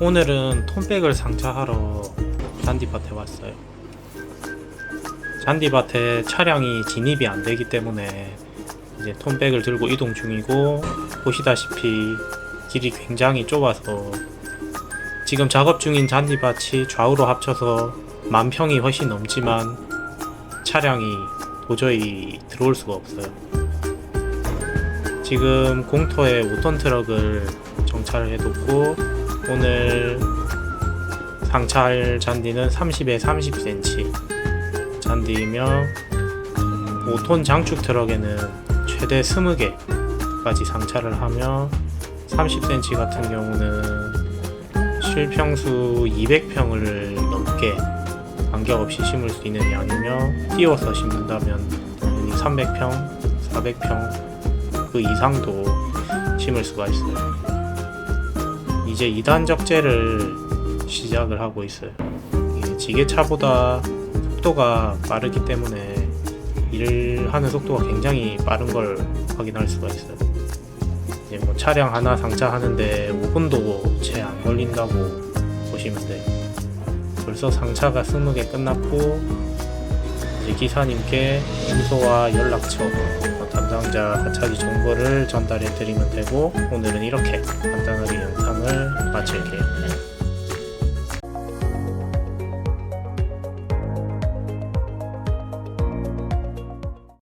오늘은 톤백을 상차하러 잔디밭에 왔어요. 잔디밭에 차량이 진입이 안 되기 때문에 이제 톤백을 들고 이동 중이고 보시다시피 길이 굉장히 좁아서 지금 작업 중인 잔디밭이 좌우로 합쳐서 만 평이 훨씬 넘지만 차량이 도저히 들어올 수가 없어요. 지금 공터에 5톤 트럭을 정차를 해뒀고 오늘 상차할 잔디는 30에 30cm 잔디이며 5톤 장축 트럭에는 최대 20개까지 상차를 하며 30cm 같은 경우는 실평수 200평을 넘게 간격 없이 심을 수 있는 양이며 띄워서 심는다면 당연히 300평, 400평 그 이상도 심을 수가 있어요. 이제 2단 적재를 시작을 하고 있어요. 지게차보다 속도가 빠르기 때문에 일을 하는 속도가 굉장히 빠른 걸 확인할 수가 있어요. 이제 뭐 차량 하나 상차하는데 5분도 채 안 걸린다고 보시면 돼요. 벌써 상차가 20개 끝났고 이제 기사님께 주소와 연락처 어, 담당자 하차지 정보를 전달해 드리면 되고 오늘은 이렇게 간단하게 영상을 마칠게요.